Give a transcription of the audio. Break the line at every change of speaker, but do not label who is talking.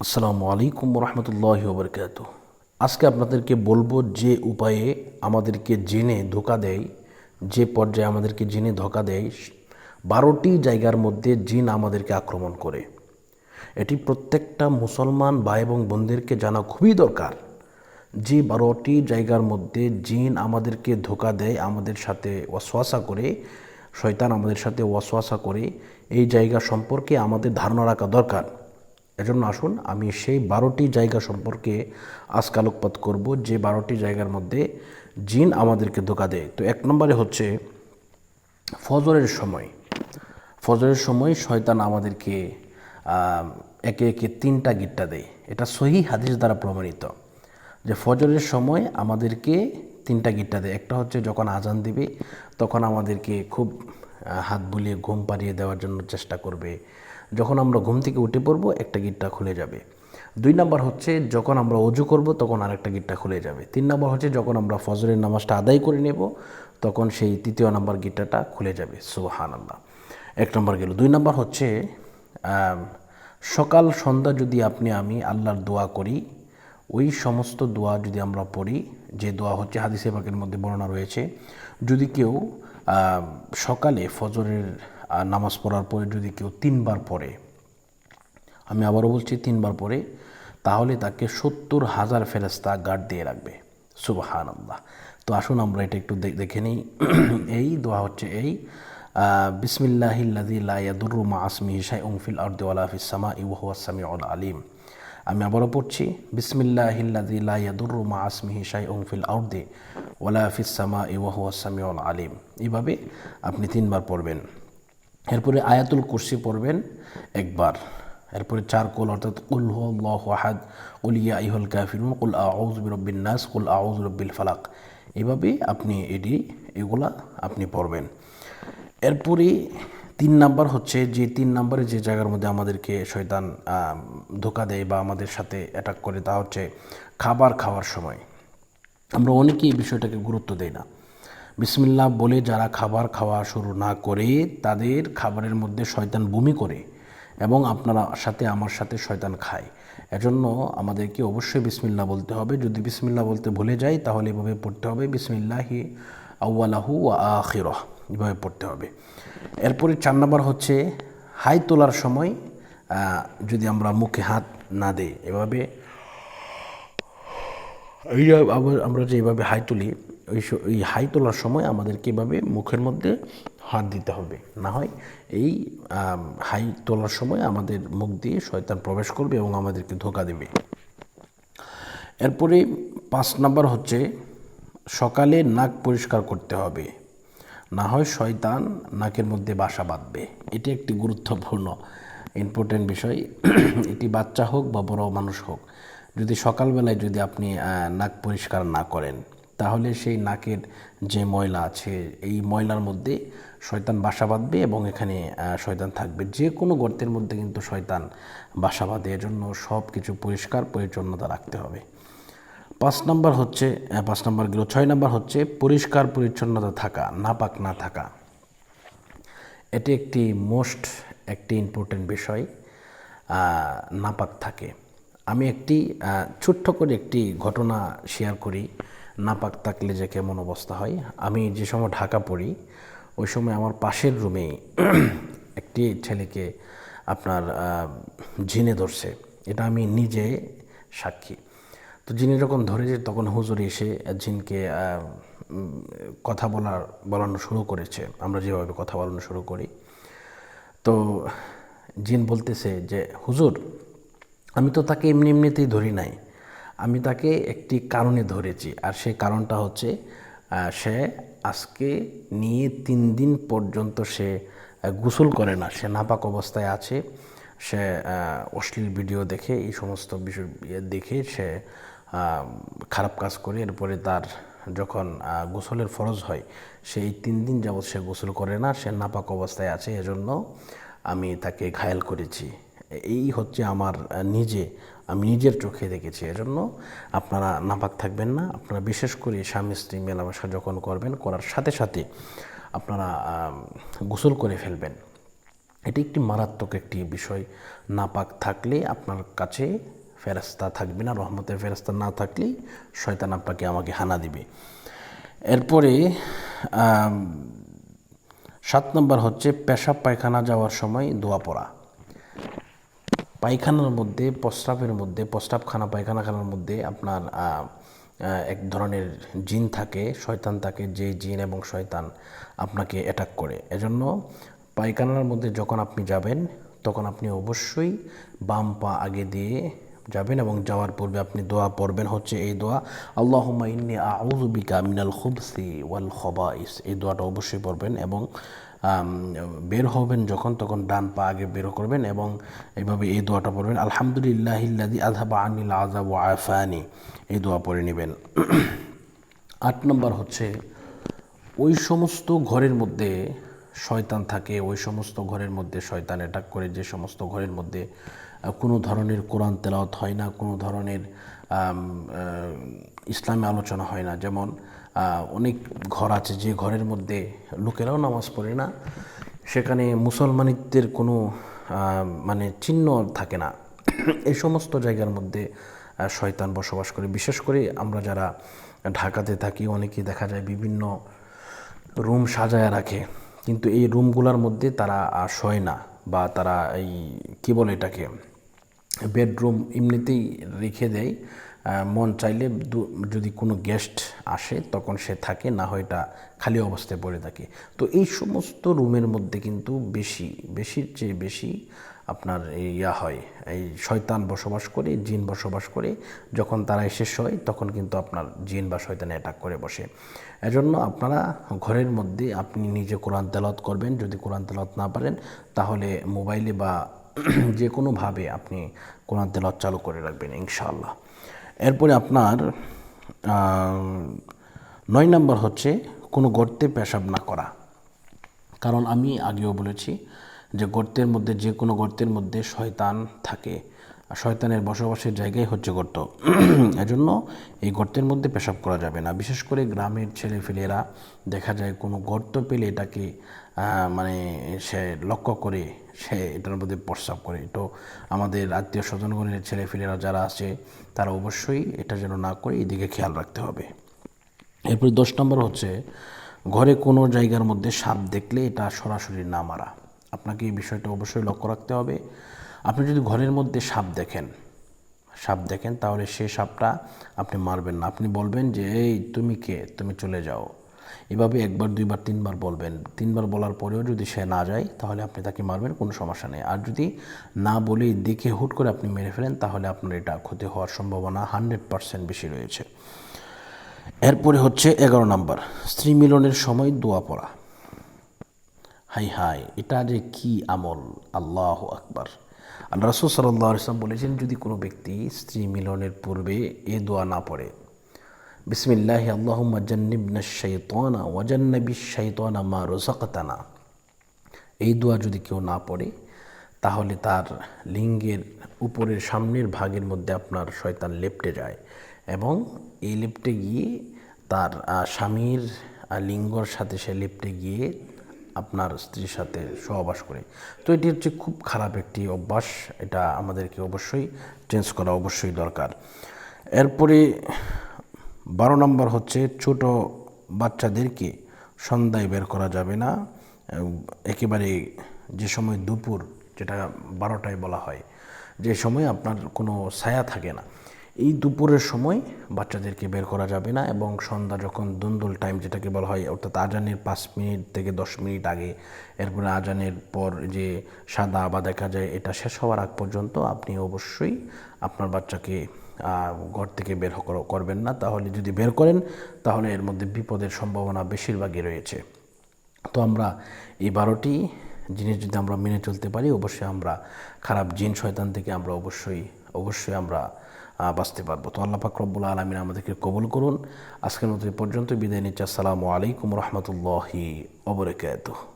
আসসালামু আলাইকুম রহমতুল্লাহ বরকাত আজকে আপনাদেরকে বলব যে উপায়ে আমাদেরকে জেনে ধোকা দেয়, যে পর্যায়ে আমাদেরকে জেনে ধোকা দেয়, বারোটি জায়গার মধ্যে জিন আমাদেরকে আক্রমণ করে। এটি প্রত্যেকটা মুসলমান ভাই এবং বোনদেরকে জানা খুবই দরকার যে বারোটি জায়গার মধ্যে জিন আমাদেরকে ধোকা দেয়, আমাদের সাথে ওয়াসওয়াসা করে, শয়তান আমাদের সাথে ওয়াসওয়াসা করে। এই জায়গা সম্পর্কে আমাদের ধারণা রাখা দরকার। এজন্য আসুন, আমি সেই বারোটি জায়গা সম্পর্কে আজকে আলোকপাত করব, যে বারোটি জায়গার মধ্যে জিন আমাদেরকে ধোকা দেয়। তো এক নম্বরে হচ্ছে ফজরের সময়। ফজরের সময় শয়তান আমাদেরকে একে একে তিনটা গিট্টা দেয়। এটা সহি হাদিস দ্বারা প্রমাণিত, যে ফজরের সময় আমাদেরকে তিনটা গিট্টা দেয়। একটা হচ্ছে যখন আজান দিবে, তখন আমাদেরকে খুব হাত বুলিয়ে ঘুম পাড়িয়ে দেওয়ার জন্য চেষ্টা করবে। যখন আমরা ঘুম থেকে উঠে পড়ব, একটা গিটটা খুলে যাবে। দুই নাম্বার হচ্ছে, যখন আমরা অজু করব, তখন আরেকটা গিটটা খুলে যাবে। তিন নাম্বার হচ্ছে, যখন আমরা ফজরের নামাজটা আদায় করে নেব, তখন সেই তৃতীয় নাম্বার গিট্টাটা খুলে যাবে। সুবাহান আল্লাহ এক নম্বর গেল। দুই নাম্বার হচ্ছে সকাল, সন্ধ্যা যদি আপনি, আমি আল্লাহর দোয়া করি, ওই সমস্ত দোয়া যদি আমরা পড়ি, যে দোয়া হচ্ছে হাদিসে পাকের মধ্যে বর্ণনা রয়েছে, যদি কেউ সকালে ফজরের আহ, নামাজ পড়ার পরে যদি কেউ তিনবার পড়ে আমি আবারও বলছি তিনবার পরে তাহলে তাকে সত্তর হাজার ফেরেস্তা গার্ড দিয়ে রাখবে। সুবাহান আল্লাহ তো আসুন আমরা এটা একটু দেখে নিই। এই দোয়া হচ্ছে এই বিসমিল্লাহিল্লাদি লাইয়াদুরু মা আসমি হিসাই উংফিল আর্দেওয়ালা ফিসামা ইউহুয়াসামি অল আলিম। আমি আবারও পড়ছি বিসমিল্লাহিল্লাদি লাইয়াদুরু মা আসমি হিসাই উংফিল আর্দে ওয়ালা ফিসামা ইউহুয়াসামি অল আলিম। এইভাবে আপনি তিনবার পড়বেন। এরপরে আয়াতুল কুরসি পড়বেন একবার। এরপরে চার কোল, অর্থাৎ কুল আহাদ, কুল ইয়া ইহুল কাফিরুন, কুল আউজ বিরব্বিন নাস, কুল আউজ রব্বিল ফালাক। এভাবে আপনি এটি এগুলা আপনি পড়বেন। এরপরে তিন নাম্বার হচ্ছে যে তিন নাম্বারে যে জায়গার মধ্যে আমাদেরকে শয়তান ধোকা দেয় বা আমাদের সাথে অ্যাটাক করে, তা হচ্ছে খাবার খাওয়ার সময়। আমরা অনেকেই বিষয়টাকে গুরুত্ব দেই না। বিসমিল্লাহ বলে যারা খাবার খাওয়া শুরু না করে, তাদের খাবারের মধ্যে শয়তান বমি করে এবং আপনারা সাথে আমার সাথে শয়তান খায়। এজন্য আমাদেরকে অবশ্যই বিসমিল্লাহ বলতে হবে। যদি বিসমিল্লা বলতে ভুলে যাই, তাহলে এভাবে পড়তে হবে, বিসমিল্লাহি আউ্লাহু আখিরহ, এভাবে পড়তে হবে। এরপরে চার নম্বর হচ্ছে, হাই তোলার সময় যদি আমরা মুখে হাত না দিই, এভাবে আমরা যে এইভাবে হাই তুলি ওই ওই হাই তোলার সময় আমাদের এভাবে মুখের মধ্যে হাত দিতে হবে। না হয় এই হাই তোলার সময় আমাদের মুখ দিয়ে শয়তান প্রবেশ করবে এবং আমাদেরকে ধোকা দেবে। এরপরে পাঁচ নাম্বার হচ্ছে সকালে নাক পরিষ্কার করতে হবে। না হয় শয়তান নাকের মধ্যে বাসা বাঁধবে। এটি একটি গুরুত্বপূর্ণ ইম্পর্টেন্ট বিষয়। এটি বাচ্চা হোক বা বড় মানুষ হোক, যদি সকালবেলায় যদি আপনি নাক পরিষ্কার না করেন তাহলে সেই নাকের যে ময়লা আছে, এই ময়লার মধ্যে শয়তান বাসা বাঁধবে এবং এখানে শয়তান থাকবে। যে কোনো গর্তের মধ্যে কিন্তু শয়তান বাসা বাঁধে। এজন্য সব কিছু পরিষ্কার, পরিচ্ছন্নতা রাখতে হবে। পাঁচ নাম্বার হচ্ছে পাঁচ নাম্বার গেল। ছয় নাম্বার হচ্ছে পরিষ্কার, পরিচ্ছন্নতা থাকা, নাপাক না থাকা। এটি একটি মোস্ট, একটি ইম্পর্টেন্ট বিষয় নাপাক থাকে। আমি একটি ছোট্ট করে একটি ঘটনা শেয়ার করি। নাপাক থাকলে যে কেমন অবস্থা হয়? আমি যে সময় ঢাকা পড়ি, ওই সময় আমার পাশের রুমে একটি ছেলেকে আপনার জিনে ধরছে। এটা আমি নিজে সাক্ষী। তো জিনে যখন ধরেছে তখন হুজুর এসে জিনকে কথা বলার, বলানো শুরু করেছে। আমরা যেভাবে কথা বলানো শুরু করি। তো জিন বলতেছে যে, হুজুর, আমি তো তাকে এমনি এমনিতেই ধরি নাই। আমি তাকে একটি কারণে ধরেছি। আর সেই কারণটা হচ্ছে সে আজকে নিয়ে তিন দিন পর্যন্ত সে গোসল করে না। সে নাপাক অবস্থায় আছে। সে অশ্লীল ভিডিও দেখে, এই সমস্ত বিষয় ইয়ে দেখে সে খারাপ কাজ করে। এরপরে তার যখন গোসলের ফরজ হয় সেই তিন দিন যাবৎ সে গোসল করে না। সে নাপাক অবস্থায় আছে। এজন্য আমি তাকে ঘায়াল করেছি। এই হচ্ছে আমার নিজে আমি নিজের চোখে দেখেছি, এজন্য আপনারা নাপাক থাকবেন না। আপনারা বিশেষ করে স্বামী, স্ত্রী, মেলামেশা যখন করবেন, করার সাথে সাথে আপনারা গোসল করে ফেলবেন। এটি একটি মারাত্মক একটি বিষয়। নাপাক থাকলে আপনার কাছে ফেরাস্তা থাকবে না রহমতের ফেরাস্তা না থাকলেই শয়তান আপনাকে আমাকে হানা দিবে। এরপরে সাত নম্বর হচ্ছে পেশাব পায়খানা যাওয়ার সময় দোয়া পড়া। পায়খানার মধ্যে, প্রস্রাবের মধ্যে, প্রস্রাবখানা, পায়খানাখানার মধ্যে আপনার এক ধরনের জিন থাকে, শয়তান থাকে, যে জিন এবং শয়তান আপনাকে অ্যাটাক করে। এজন্য পায়খানার মধ্যে যখন আপনি যাবেন, তখন আপনি অবশ্যই বাম পা আগে দিয়ে যাবেন এবং যাওয়ার পূর্বে আপনি দোয়া পড়বেন। হচ্ছে এই দোয়া, আল্লাহুম্মা ইন্নি আউযু বিকা মিনাল খুবসি ওয়াল খবাইস। এই দোয়াটা অবশ্যই পড়বেন এবং বের হবেন যখন তখন ডান পা আগে বের করবেন এবং এইভাবে এই দোয়াটা পড়বেন আলহামদুলিল্লাহ ইল্লাদি আযহাবা আনিল ওয়া আফানি এই দোয়া পড়ে নেবেন। আট নম্বর হচ্ছে, ওই সমস্ত ঘরের মধ্যে শয়তান থাকে, ওই সমস্ত ঘরের মধ্যে শয়তান অ্যাটাক করে, যে সমস্ত ঘরের মধ্যে কোনো ধরনের কোরআন তেলাওয়াত হয় না, কোনো ধরনের ইসলামী আলোচনা হয় না। যেমন অনেক ঘর আছে, যে ঘরের মধ্যে লোকেরাও নামাজ পড়ে না। সেখানে মুসলমানিত্বের কোনো মানে চিহ্ন থাকে না। এই সমস্ত জায়গার মধ্যে শয়তান বসবাস করে। বিশেষ করে আমরা যারা ঢাকাতে থাকি, অনেকে দেখা যায় বিভিন্ন রুম সাজায় রাখে। কিন্তু এই রুমগুলোর মধ্যে তারা শোয় না, বা তারা এই, কী বলে এটাকে বেডরুম এমনিতেই রেখে দেয়। মন চাইলে যদি কোনো গেস্ট আসে তখন সে থাকে, না হয় এটা খালি অবস্থায় পড়ে থাকে। তো এই সমস্ত রুমের মধ্যে কিন্তু বেশি, বেশির চেয়ে বেশি আপনার ইয়া হয়। এই শয়তান বসবাস করে, জিন বসবাস করে। যখন তারা এসে শয়, তখন কিন্তু আপনার জিন বা শয়তান অ্যাটাক করে বসে। এজন্য আপনারা ঘরের মধ্যে আপনি নিজে কোরআন তেলত করবেন। যদি কোরআন তেলত না পারেন, তাহলে মোবাইলে বা যে কোনোভাবে আপনি কোরআন তেলাওয়াত চালু করে রাখবেন, ইনশাআল্লাহ। এরপরে আপনার নয় নম্বর হচ্ছে কোনো গর্তে পেশাব না করা। কারণ আমি আগেও বলেছি যে গর্তের মধ্যে, যে কোনো গর্তের মধ্যে শয়তান থাকে। শয়তানের বসবাসের জায়গায় হচ্ছে গর্ত। এজন্য এই গর্তের মধ্যে পেশাব করা যাবে না। বিশেষ করে গ্রামের ছেলেফেলেরা দেখা যায় কোনো গর্ত পেলে এটাকে মানে সে লক্ষ্য করে সে এটার মধ্যে প্রস্রাব করে। তো আমাদের আত্মীয় স্বজনগণের ছেলেফেলেরা যারা আছে, তারা অবশ্যই এটা যেন না করে, এদিকে খেয়াল রাখতে হবে। এরপর দশ নম্বর হচ্ছে, ঘরে কোনো জায়গার মধ্যে সাপ দেখলে এটা সরাসরি না মারা। আপনাকে এই বিষয়টা অবশ্যই লক্ষ্য রাখতে হবে। আপনি যদি ঘরের মধ্যে সাপ দেখেন সাপ দেখেন, তাহলে সেই সাপটা আপনি মারবেন না। আপনি বলবেন যে, এই, তুমি কে? তুমি চলে যাও। এভাবে একবার, দুইবার, তিনবার বলবেন। তিনবার বলার পরেও যদি সে না যায়, তাহলে আপনি তাকে মারবেন, কোনো সমস্যা নেই। আর যদি না বলেই দেখে হুট করে আপনি মেরে ফেলেন, তাহলে আপনার এটা ক্ষতি হওয়ার সম্ভাবনা হান্ড্রেড পারসেন্ট বেশি রয়েছে। এরপরে হচ্ছে এগারো নম্বর, স্ত্রী মিলনের সময় দোয়া পড়া। হাই হাই, এটা যে কি আমল! আল্লাহ আকবার। আল্লাহ রসুল সাল্লাহ ইসলাম বলেছেন, যদি কোনো ব্যক্তি স্ত্রী মিলনের পূর্বে এ দোয়া না পড়ে, বিসমিল্লাহ আল্লাহ জান্নিবনা শাইতানা ওয়াজান্নাবি শাইতানা মা রোজাকাতানা এই দোয়া যদি কেউ না পড়ে, তাহলে তার লিঙ্গের উপরের সামনের ভাগের মধ্যে আপনার শয়তান লেপটে যায় এবং এই লেপটে গিয়ে তার স্বামীর লিঙ্গর সাথে সে লেপটে গিয়ে আপনার স্ত্রীর সাথে সহবাস করে। তো এটি হচ্ছে খুব খারাপ একটি অভ্যাস। এটা আমাদেরকে অবশ্যই চেঞ্জ করা অবশ্যই দরকার। এরপরে বারো নম্বর হচ্ছে ছোট বাচ্চাদেরকে সন্ধ্যায় বের করা যাবে না। একেবারে যে সময় দুপুর, যেটা বারোটায় বলা হয়, যে সময় আপনার কোনো ছায়া থাকে না। এই দুপুরের সময় বাচ্চাদেরকে বের করা যাবে না এবং সন্ধ্যা যখন দুন্দুল টাইম যেটাকে বলা হয়, অর্থাৎ আজানের পাঁচ মিনিট থেকে দশ মিনিট আগে, এরপরে আজানের পর যে সাদা আবা দেখা যায়, এটা শেষ হওয়ার আগ পর্যন্ত আপনি অবশ্যই আপনার বাচ্চাকে ঘর থেকে বের কর- করবেন না। তাহলে যদি বের করেন, তাহলে এর মধ্যে বিপদের সম্ভাবনা বেশিরভাগই রয়েছে। তো আমরা এই বারোটি জিনিস যদি আমরা মেনে চলতে পারি, অবশ্যই আমরা খারাপ জিন শয়তান থেকে আমরা অবশ্যই অবশ্যই আমরা বাঁচতে পারব। তো আল্লাহ পাক রব্বুল আলমিন আমাদেরকে কবুল করুন। আজকের মতো পর্যন্ত বিদায় নিচ্ছি। আসসালামু আলাইকুম রহমতুল্লাহি ওবরাকাতুহ